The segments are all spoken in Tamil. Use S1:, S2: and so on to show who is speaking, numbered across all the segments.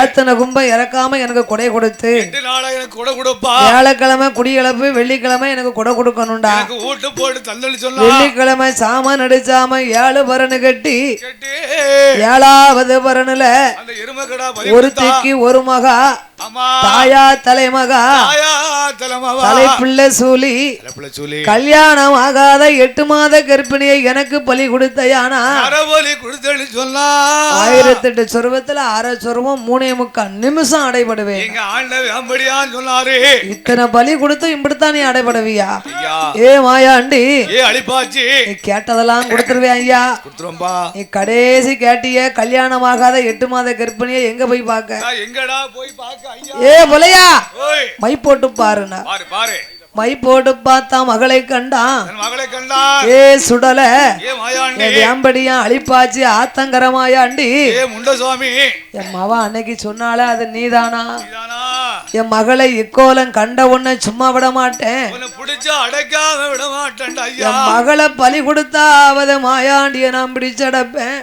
S1: ஏத்தனை கும்ப இறக்காம எனக்கு கொடை கொடுத்து.
S2: எட்டு
S1: வியாழக்கிழமை குடியிழப்பு வெள்ளிக்கிழமை எனக்கு கொடை கொடுக்கணும்டா.
S2: எனக்கு ஊட்டு போட்டு தந்தளி சொன்னா.
S1: வெள்ளிக்கிழமை சாமான் அடிச்சாம ஏழு பரனு கட்டி. ஏழாவது
S2: பறி
S1: ஒருத்திக்கு ஒரு மகா. தாயா தலைமகா. தலைப்பிள்ளை சூலி. கல்யாணம் ஆகாத எட்டு மாத கர்ப்பிணியை எனக்கு பலி
S2: நரபலி கொடுத்தளி சொன்னா.
S1: ஆயிரத்தெட்டு சொருவத்துல அரை சொருவம் மூணே முக்கால் நிமிஷம் அடைபடுவேன்.
S2: எங்க சொன்னாரு?
S1: இத்தனை பலி கொடுத்து இப்படித்தான் நீ அடைபடுவியா? ஏ மாயாண்டி.
S2: ஏ அழிப்பாச்சு.
S1: நீ கேட்டதெல்லாம் கொடுத்துருவேன் ஐயா.
S2: கொடுத்துரும்பா
S1: நீ கடைசி கேட்டிய கல்யாணம் ஆகாத எட்டு மாத கர்ப்பிணியை எங்க போய் பார்க்க?
S2: எங்கடா போய் பார்க்க ஐயா?
S1: ஏ புலையா மை போட்டு பாருண்ணா.
S2: பாரு பாரு.
S1: மை போட்டு பார்த்தா மகளை கண்டான்
S2: என் மகளை கண்டான்.
S1: ஏ சுடல.
S2: ஏ மாயாண்டி.
S1: வேம்படியா அழிப்பாச்சு ஆத்தங்கரமாயாண்டி
S2: ஏ முண்டசுவாமி.
S1: என் மவ அன்னைக்கு சொன்னால அது நீதானா? என் மகளை இக்கோலம் கண்ட உன்னை சும்மா விட மாட்டேன்.
S2: அடைக்காம விட மாட்டேன்டா ஐயா.
S1: என் மகளை பலி கொடுத்தா அவத மாயாண்டிய நான் பிடிச்சடப்பேன்.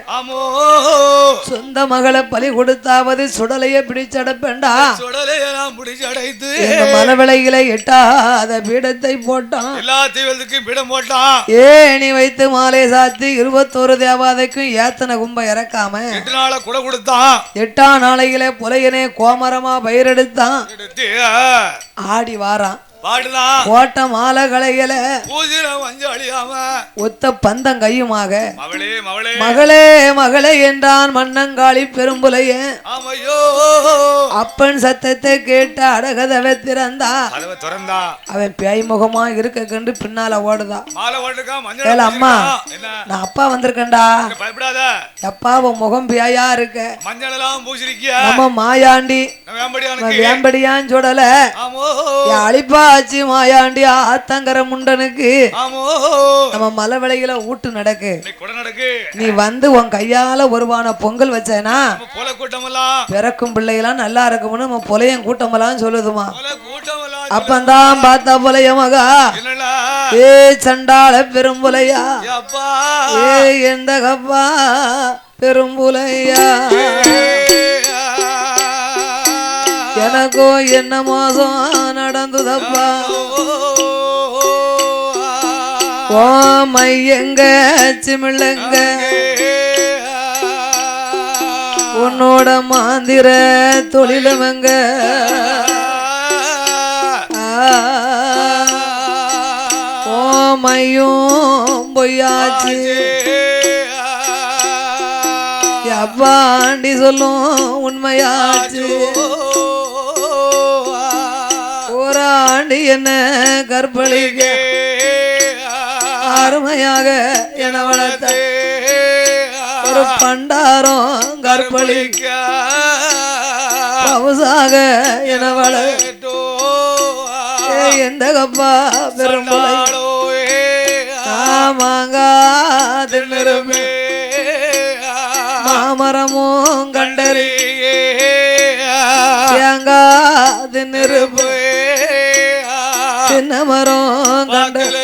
S1: சொந்த மகளை பலி கொடுத்தாவது சுடலைய பிடிச்சடப்பேன்டா.
S2: சுடலைய நான் பிடிச்சு அடைத்து
S1: எங்க மனவிளையில எட்டாத பீடத்தை போட்டான்.
S2: எல்லா தெய்வத்துக்கும் பிடம் போட்டான்.
S1: ஏணி வைத்து மாலை சாத்தி இருபத்தோரு தேவாதைக்கும் ஏத்தனை கும்ப இறக்காம
S2: எட்டு நாள கூட கொடுத்தான்.
S1: எட்டாம் நாளையில புலையனே கோமரமா பயிரெடுத்தான். ஆடி வாரான்
S2: பாடுதான்
S1: கோட்ட மாலை
S2: பூஜின மஞ்சள் அழியாம
S1: ஒத்த பந்தம் கையுமாக.
S2: மகளே மகளே.
S1: மகளே மகளே என்றான் மன்னங்காளி பெரும்புலைய.
S2: ஆமையோ.
S1: அப்பன் சத்தத்தை கேட்டு அடகதவை திறந்தா.
S2: கதவை திறந்தா.
S1: அவன் பேய் முகமா இருக்க கண்டு பின்னால ஓடுதா.
S2: மாலை மஞ்சள்
S1: அம்மா நான் அப்பா வந்திருக்கேன்டா.
S2: பயப்படாத.
S1: எப்பா உன் முகம் பேயா இருக்க?
S2: மஞ்சள் எல்லாம் பூசிருக்கிய.
S1: நம்ம மாயாண்டி
S2: வேம்படியானுக்கு.
S1: வேம்படியான் சுடல அழிப்பாச்சி மாயாண்டி ஆத்தங்கர முண்டனுக்கு. நம்ம மலை விலையில ஊட்டு நடக்கு. நீ வந்து உன் கையால ஒருவான பொங்கல் வச்சேனா? பிறக்கும் பிள்ளைகளாம் நல்லா இருக்கும்னு நம்ம புலையன் கூட்டமெல்லாம் சொல்லுதுமா. அப்பந்தான் பார்த்தா புலைய மகா. ஏ சண்டாள பெரும்புலையா? ஏ எந்த கப்பா பெரும்புலையா? எனக்கோ என்ன மோசம்? நடந்துதப்பா ஓ மையங்க சிமிழங்க. உன்னோட மாந்திர தொழிலவங்க. ஓ மையும் பொய்யாச்சு. அப்பாண்டி சொல்லும் உண்மையாச்சு. ஆண்டு என்ன கற்பழிக்க அருமையாக என வளர்த்த ஒரு பண்டாரம் கற்பழிக்க பவுசாக என வளர்த்தோ. எந்த கப்பா பெரும்பாலோ? ஆமாங்கா தின்னிருமே மாமரமும் கண்டறி. தேங்கா தின்னிருப்பு மரம் கண்டறி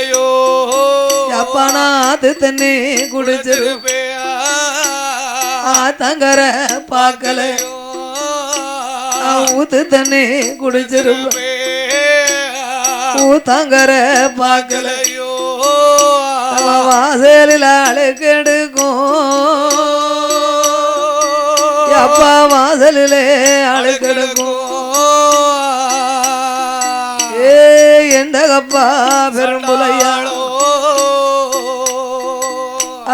S1: அப்பனாத்து தண்ணி குடிச்சிருப்பு. ஆத்தங்கர பார்க்கல ஊத்து தண்ணி குடிச்சிருப்பு. ஊத்தங்கர பார்க்கல அவ வாசலில் அழுக்கெடுக்கும் அப்பா வாசலிலே அழுக்கெடுக்கும் எந்த கப்பா பெரும்புலையா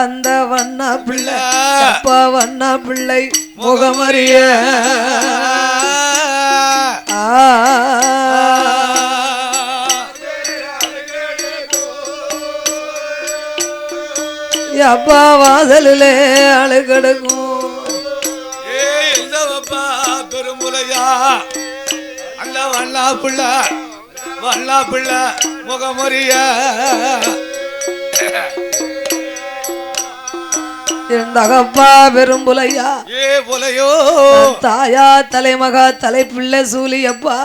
S1: அந்த வண்ணா பிள்ளை அப்பா வண்ணா பிள்ளை முகமறிய. ஆ. அப்பா வாசலிலே அழுக்கெடுக்கும்
S2: பெருமுலையா அந்த வண்ணா பிள்ளை. வண்ணா பிள்ளை முகமுறிய
S1: என் தகப்பா பெரும்புலையா?
S2: ஏ புலையோ.
S1: தாயா தலைமகா தலைப்பிள்ளை சூலியப்பா.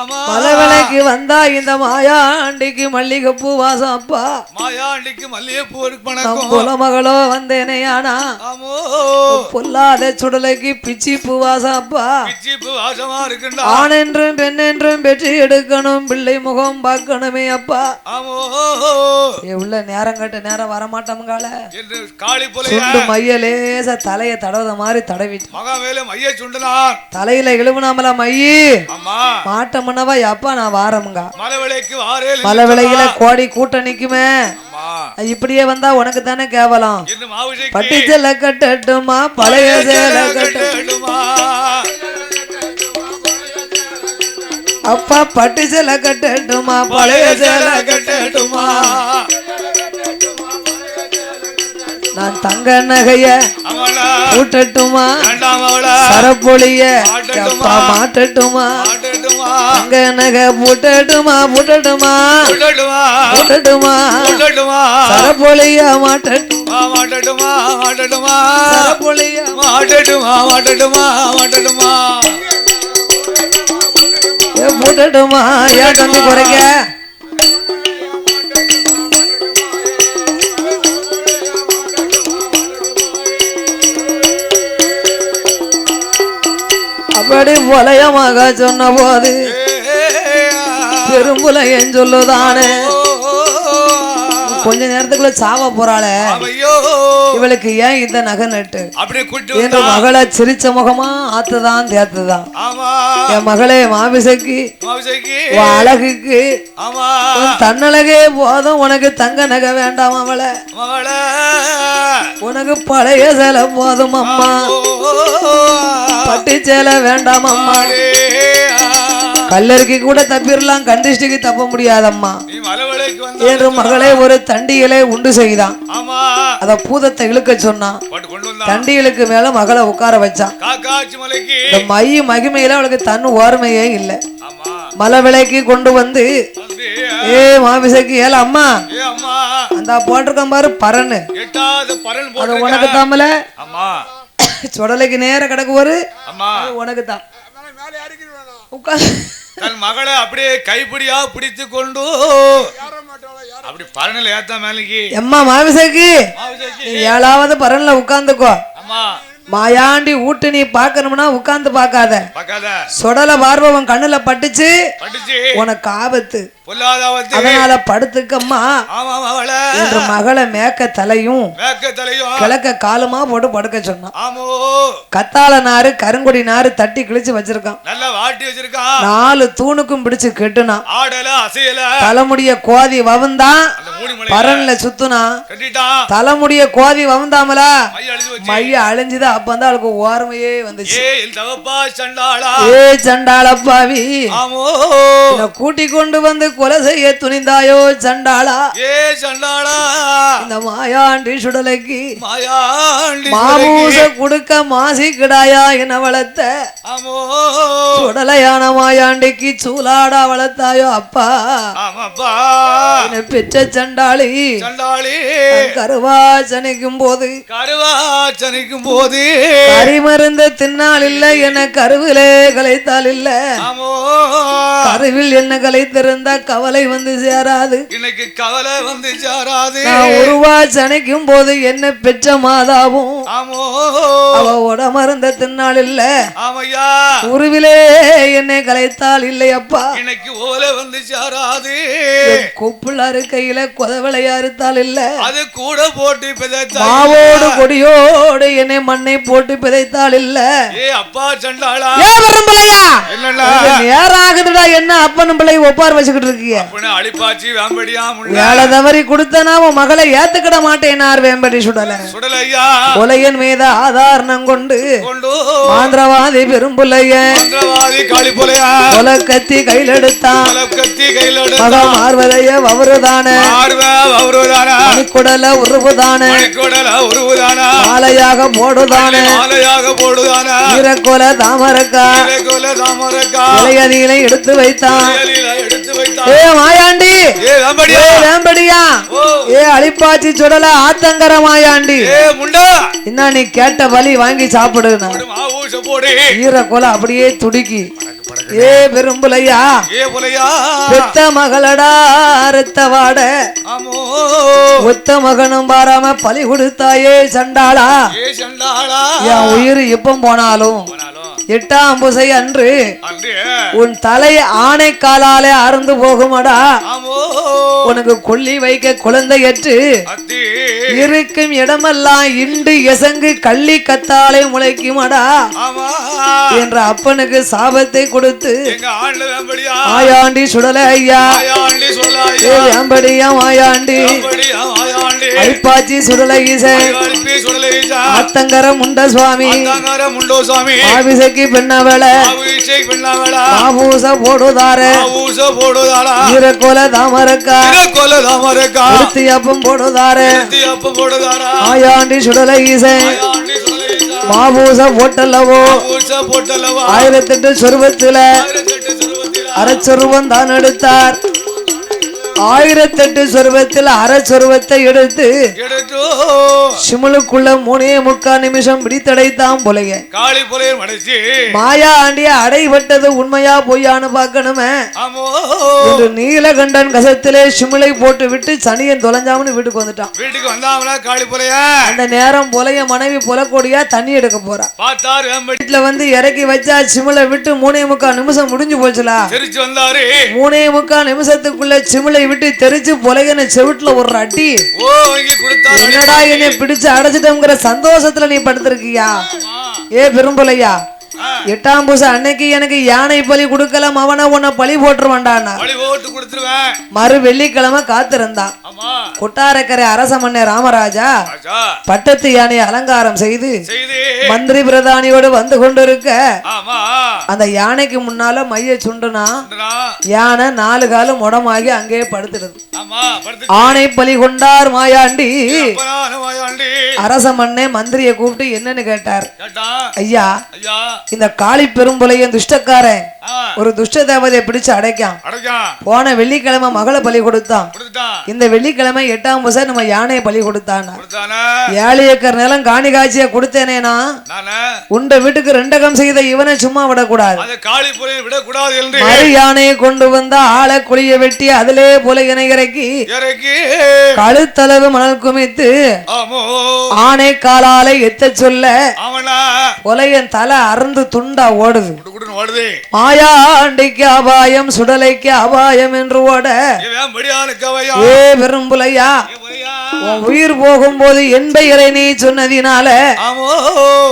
S1: மலவிலைக்கு வந்தா இந்த மாயாண்டிக்கு மல்லிகைப்பூ வாசம் அப்பா
S2: மாயாண்டிக்கு மல்லிகைப்பூ இருக்கு வணக்கம்
S1: குலமகளோ வந்தேனே ஆனா பொல்லாத சுடலைக்கு பிச்சி பூ வாசம் அப்பா
S2: பிச்சிப்பு வாசமா இருக்குண்டா.
S1: ஆண் என்றும் பெண் என்றும் பெற்று எடுக்கணும் பிள்ளை முகம் பார்க்கணுமே அப்பா. உள்ள நேரம் கட்ட நேரம் வரமாட்டோம்கால சுண்டு மைய லேசா தலைய தடவத மாதிரி
S2: சுண்டனார்.
S1: தலையில இழுவுனாமல மையி?
S2: அம்மா.
S1: மாட்டமுன்னவா அப்பா நான் வாரமுங்க. மலை விலையில கோடி கூட்டம் நிக்குமே இப்படியே வந்தா உனக்கு தானே கேவலம்.
S2: என்று மாவுசைக்கு
S1: பட்டி செல்ல கட்டட்டுமா பழைய சேலை கட்ட
S2: கட்டட்டுமா?
S1: அப்பா பட்டு சேலை கட்டட்டுமா பழைய சேலை
S2: கட்டட்டுமா?
S1: நான் தங்க நகைய கூட்டட்டுமா சரப்பொழிய
S2: மாட்டட்டுமா?
S1: நகை பூட்டட்டுமா பூட்டட்டுமா
S2: விடட்டுமா
S1: பூட்டட்டுமா
S2: விடட்டுமா
S1: சரப்பொழிய மாட்டட்டுமா
S2: மாட்டட்டுமா மாட்டட்டுமா
S1: சரப்பொழிய
S2: மாட்டட்டுமா மாட்டட்டுமா மாட்டட்டுமா
S1: ஏ, பூட்டட்டுமா ஏன் தம்பி குறைக்க? அப்படி புலயமாக சொன்ன போது பெரும்புலையன் சொல்லுதானே. கொஞ்ச நேரத்துக்குள்ள சாவ போறாளே. இவளுக்கு ஏன் இந்த நகை நட்டு? என்று
S2: வந்தா?
S1: மகளை சிரிச்ச முகமா ஆத்துதான் தேத்துதான். என் மகளே மாபிசைக்கு உன் அழகுக்கு தன்னழகே போதும் உனக்கு தங்க நகை வேண்டாம் அவளை. உனக்கு பழைய சேலை போதும் அம்மா. பட்டு சேலை வேண்டாம் அம்மா. கல்லறிக்கு கூட தப்பிடலாம் கண்டிஷ்டிக்கு தப்ப முடியாதம்மா. என்று மகளே ஒரு தண்டியலை உண்டு செய்தான். அத பூதத்தை இழுக்க சொன்னான் தண்டியலுக்கு மேல மகளை உட்கார வச்சான். இந்த மை மகிமையில அவளுக்கு தன் ஓர்மையே இல்லை. மலை விலைக்கு கொண்டு வந்து ஏ மாபிசைக்கு ஏல அம்மா. அந்த போட்டிருக்கான் பாரு பரன்னு. அது உனக்கு தாமல? சுடலைக்கு நேர கிடக்கு ஒரு உனக்கு தான். உட்கார்.
S2: தன் மகளை அப்படியே கைப்பிடியா பிடித்து கொண்டு அப்படி பரனில் ஏத்தா மேலைக்கு.
S1: எம்மா மாவிசைக்கு. ஏழாவது பரன்ல உட்கார்ந்துக்கோ
S2: அம்மா.
S1: மாயாண்டி ஊட்டு நீ பார்க்கணும்னா உட்கார்ந்து பார்க்காத.
S2: பார்க்காத.
S1: சுடல பார்வம் கண்ணுல பட்டுச்சு. உனக்கு ஆபத்து. அதனால படுத்துக்கம்மா. என்று மகளை மேக்க தலையும் கிழக்க காலுமா போட்டு படுக்க சொன்னான்.
S2: ஆமோ.
S1: கத்தாழ நாறு கருங்கொடி நாறு தட்டி கிழிச்சு வச்சிருக்கான்.
S2: நல்லா வாட்டி வச்சிருக்கான்
S1: நாலு தூணுக்கும் பிடிச்சு
S2: அசையல.
S1: தலைமுடிய கோதி வவந்தான் பரன்ல சுத்துனா. தலைமுடிய கோதி வவந்தாமல
S2: மைய அழிஞ்சு வச்சு.
S1: மைய அழிஞ்சுதான் அப்ப வந்து அவளுக்கு ஓர்மையே வந்துச்சு.
S2: ஏ
S1: சண்டாளப்பாவி. கூட்டி கொண்டு வந்து கொலை செய்ய துணிந்தாயோ சண்டாளா?
S2: ஏ சண்டாளா?
S1: இந்த மாயாண்டி சுடலைக்கு
S2: மாயாண்டி
S1: மாமூச குடுக்க மாசி கிடாயா என வளர்த்த? சுடலையான மாயாண்டிக்கு சூலாடா வளர்த்தாயோ அப்பா? பெற்ற சண்டாளி.
S2: சண்டாளி.
S1: கருவா சனிக்கும் போது
S2: கருவா சனிக்கும் போது
S1: கரிமருந்த தின்னால் இல்ல என கருவிலே கலைத்தால் இல்ல. கருவில் என்ன கலைத்திருந்தா கவலை வந்து சேராது.
S2: இன்னைக்கு கவலை வந்து சாராது.
S1: நான் உருவா சனைக்கும் போது என்ன பெற்ற மாதாவும்? அவ உடமருந்த தின்னால் இல்ல.
S2: ஆமையா.
S1: உருவிலே என்னை கலைத்தால் இல்லையப்பா
S2: இன்னைக்கு ஓலை வந்து சாராது.
S1: கொப்புளாரு கையில கொதவளையா அறுத்தால் இல்ல.
S2: அது கூட போட்டு பிதைத்தா
S1: மாவோடு கொடியோடு என்னை மண்ணை போட்டு பிதைத்தால் இல்ல.
S2: ஏ அப்பா சண்டாளா.
S1: ஏன் விரும்பலையா
S2: என்னடா?
S1: நேரம் ஆகுதுடா. என்ன அப்பனும் பிள்ளை ஒப்பார் வச்சுக்கிட்டு
S2: அப்படின்னு அழிப்பாச்சி வேம்படியா முள்ள.
S1: வேலை தவறி கொடுத்தனா உன் மகளை ஏத்துக்கிட மாட்டேனார் வேம்படி சுடல.
S2: சுடலையா?
S1: கொலையன் மீது ஆதாரணம் கொண்டு
S2: கொண்டு.
S1: மாந்திரவாதி பெரும்புலையன்
S2: மந்திரவாதி காளி போலையா?
S1: கொலை கத்தி கையில் எடுத்தான். மக மார்வதைய வவருதான மணிக்குடல உருவுதான. மாலையாக போடுதான. ஈரக்கோல தாமரக்கா.
S2: இலையில எடுத்து வைத்தான்.
S1: ஏ மாயாண்டி.
S2: ஏ வேம்படியா?
S1: ஏ அழிப்பாச்சி சுடல ஆத்தங்கர மாயாண்டி. என்ன நீ கேட்ட வலி வாங்கி சாப்பிடுனா ஈர கோல அப்படியே துடிக்கி. ஏ பெரும்புலையா? பெத்த மகளடா அறுத்த வாட. ஒத்த மகனும் பாராம பலி கொடுத்தாயே சண்டாளா? என் உயிர் எப்ப போனாலும்
S2: போனாலும்
S1: எட்டாம் புசை அன்று உன் தலை ஆணை காலாலே அறுந்து போகுமடா? உனக்கு கொல்லி வைக்க குழந்தையற்று
S2: அத்தி.
S1: இருக்கும் இடமெல்லாம் இண்டு எசங்கு கள்ளி கத்தாலே முளைக்குமடா? என்ற அப்பனுக்கு சாபத்தை கொடுத்து மாயாண்டி சுடல ஐயா
S2: ஆயாண்டி
S1: ஏ
S2: சொல்லாயா
S1: வேம்படியா மாயாண்டி
S2: வேம்படியா ஆயாண்டி?
S1: ஐப்பாச்சி சுடல ஈசன்
S2: ஐயாண்டி சொல்லலையா
S1: அத்தங்கர முண்ட சுவாமி.
S2: முண்டோ சாமி
S1: ஆபிசைக்கு பெண்ணவள. மாபூச போடுதார. ஈரக்கோல தாமரக்கா.
S2: கொல்ல தாமரக்கா.
S1: அப்பம் போடுதார. ஆயாண்டி சுடல ஈசன்
S2: ஆயாண்டி சொல்லலையா
S1: மாபூச போட்டல்லவோ. ஆயிரத்தெட்டு சொருபத்துல அரைச்சொருவம் தான் எடுத்தார். ஆயிரத்தெட்டு சொருபத்தில் அரைச்சொருவத்தை எடுத்து
S2: எடுத்து
S1: சிமுலுக்குள்ள மூணே முக்கா நிமிஷம் பிடித்தடைத்தான் போலைய.
S2: காளி புலையர் மடைச்சு.
S1: மாயா ஆண்டிய அடைபட்டது உண்மையா பொய்யான்னு பார்க்கணுமே. என்று நீலகண்டன் கசத்திலே சிமுலை போட்டு விட்டு சனியன் தொலைஞ்சாமன்னு வீட்டுக்கு வந்துட்டான்.
S2: வீட்டுக்கு வந்தாமலா காளி புலைய?
S1: அந்த நேரம் போலைய மனைவி புலக்கோடியா தண்ணி எடுக்க போறா.
S2: பார்த்தாரு
S1: வீட்டுல வந்து இறக்கி வச்சா சிமுலை விட்டு மூணே முக்கா நிமிஷம் முடிஞ்சு போச்சுலா. மூணே முக்கா நிமிஷத்துக்குள்ள சிமிளை விட்டு தெரிச்சு பொலையனை செவிட்டுல ஒரு அடி.
S2: ஓ இங்க கொடுத்தாரு
S1: என்னடா என்னை பிடிச்சு அடைச்சிட்டோங்கிற சந்தோஷத்துல நீ படுத்திருக்கியா? ஏ பெரும்பலையா. எட்டாம் பூசை அன்னைக்கு எனக்கு யானை பலி கொடுக்கலாம் அவனை உன்னை பலி போட்டுருவான்டானா
S2: போட்டு கொடுத்துருவேன்.
S1: மறு வெள்ளிக்கிழமை காத்திருந்தான். கொட்டாரக்கரை அரச மன்னர் ராமராஜா
S2: ராஜா.
S1: பட்டத்து யானை அலங்காரம் செய்து மந்திரி பிரதானியோடு வந்து கொண்டிருக்க. அந்த யானைக்கு முன்னால மைய சுண்டுனா. யானை நாலு காலும் முடமாகி அங்கேயே படுத்துடுது. ஆணை பலி கொண்டார் மாயாண்டி. அரச மன்னே மந்திரியை கூப்பிட்டு என்னன்னு கேட்டார்.
S2: கேட்டா
S1: ஐயா
S2: ஐயா.
S1: இந்த காளி பெரும்புலையன் துஷ்டக்காரன் ஒரு துஷ்ட தேவதையை பிடிச்சு அடைக்கான்.
S2: அடைக்கா.
S1: போன வெள்ளிக்கிழமை மகளை பலி கொடுத்தான். இந்த வெள்ளிக்கிழமை எட்டாம் புசை நம்ம யானையை பலி கொடுத்தான்? ஏழு ஏக்கர் நிலம் காணி காட்சியை கொடுத்தேனேனா? உண்ட வீட்டுக்கு ரெண்டகம் செய்த இவனை சும்மா விடக்கூடாது. மறு யானையை கொண்டு வந்த ஆளை குழிய வெட்டி அதிலே போல இணை இறக்கி கழுத்தளவு மணல் குமித்து ஆணை காலாலை எத்த சொல்ல கொலையன் தலை அறுந்து துண்டா ஓடுது.
S2: ஓடுது.
S1: மாயாண்டிக்கு அபாயம் சுடலைக்கு அபாயம் என்று ஓட. ஏ பெரும்புலையா? உயிர் போகும்போது என் பெயரை நீ சொன்னதினால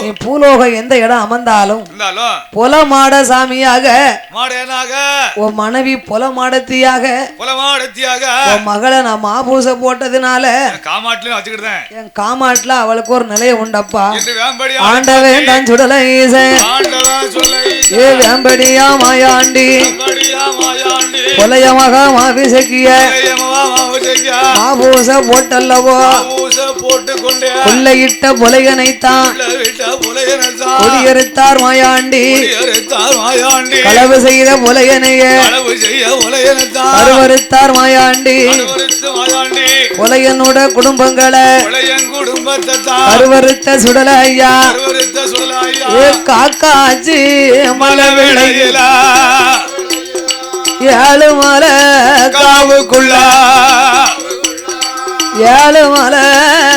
S1: நீ பூலோகம் எந்த இடம் அமர்ந்தாலும்
S2: இருந்தாலும்
S1: புலமாட சாமியாக உன் மனைவி புலமாடத்தியாக
S2: புலமாடத்தியாக?
S1: உன் மகளை நான் மாபூச போட்டதுனால என் காமாட்டுல அவளுக்கு ஒரு நிலைய உண்டப்பா. ஆண்டவன் தான் சுடலை ஏ வேம்படியா மாயாண்டி.
S2: வேம்படியா மாயாண்டி.
S1: கொலைய மகா மாபிசக்கிய. மாபூச போட்டல்லவோ.
S2: ஊச போட்டு கொண்டே
S1: கொள்ளையிட்ட புலையனைத்தான். குடியறுத்தார் மாயாண்டி
S2: மாயாண்டி
S1: களவு செய்த புலையனைய. அருவறுத்தார் மாயாண்டி புலையனோட குடும்பங்களை. அருவறுத்த சுடல ஐயா காக்காச்சி மலை விளையிலா ஏழு மலை
S2: காவுக்குள்ள.
S1: ஏழு மலை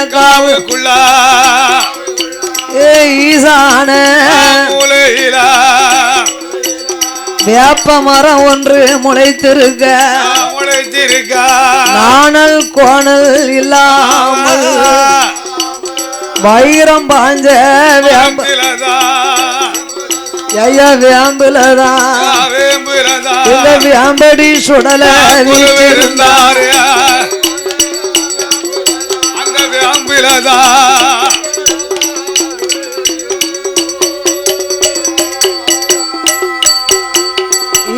S1: காவு
S2: காவுக்குள்ள
S1: ஈசான. வேப்ப மரம் ஒன்று முளைத்திருக்க.
S2: முளைத்திருக்கா.
S1: நாணல் கோணல் இல்லாமல் வைரம் பாஞ்ச ஐயா
S2: வேம்புறதா
S1: இந்த வேம்படி சுடல
S2: இருந்தாரு வேம்பிலதா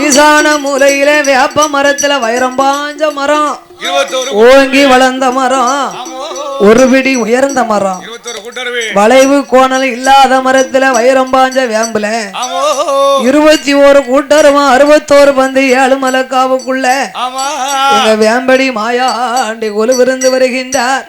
S1: ஈசான மூலையில வேப்ப மரத்துல வைரம் பாஞ்ச மரம். ஓங்கி வளர்ந்த மரம். ஒரு பிடி உயர்ந்த மரம். வளைவு கோணல் இல்லாத மரத்துல வைரம் பாஞ்ச வேம்புல. இருபத்தி ஒரு கூட்டருமா அறுபத்தோரு பந்து ஏழு மலக்காவுக்குள்ள. எங்க வேம்படி மாயாண்டி கொலு விருந்து வருகின்றார்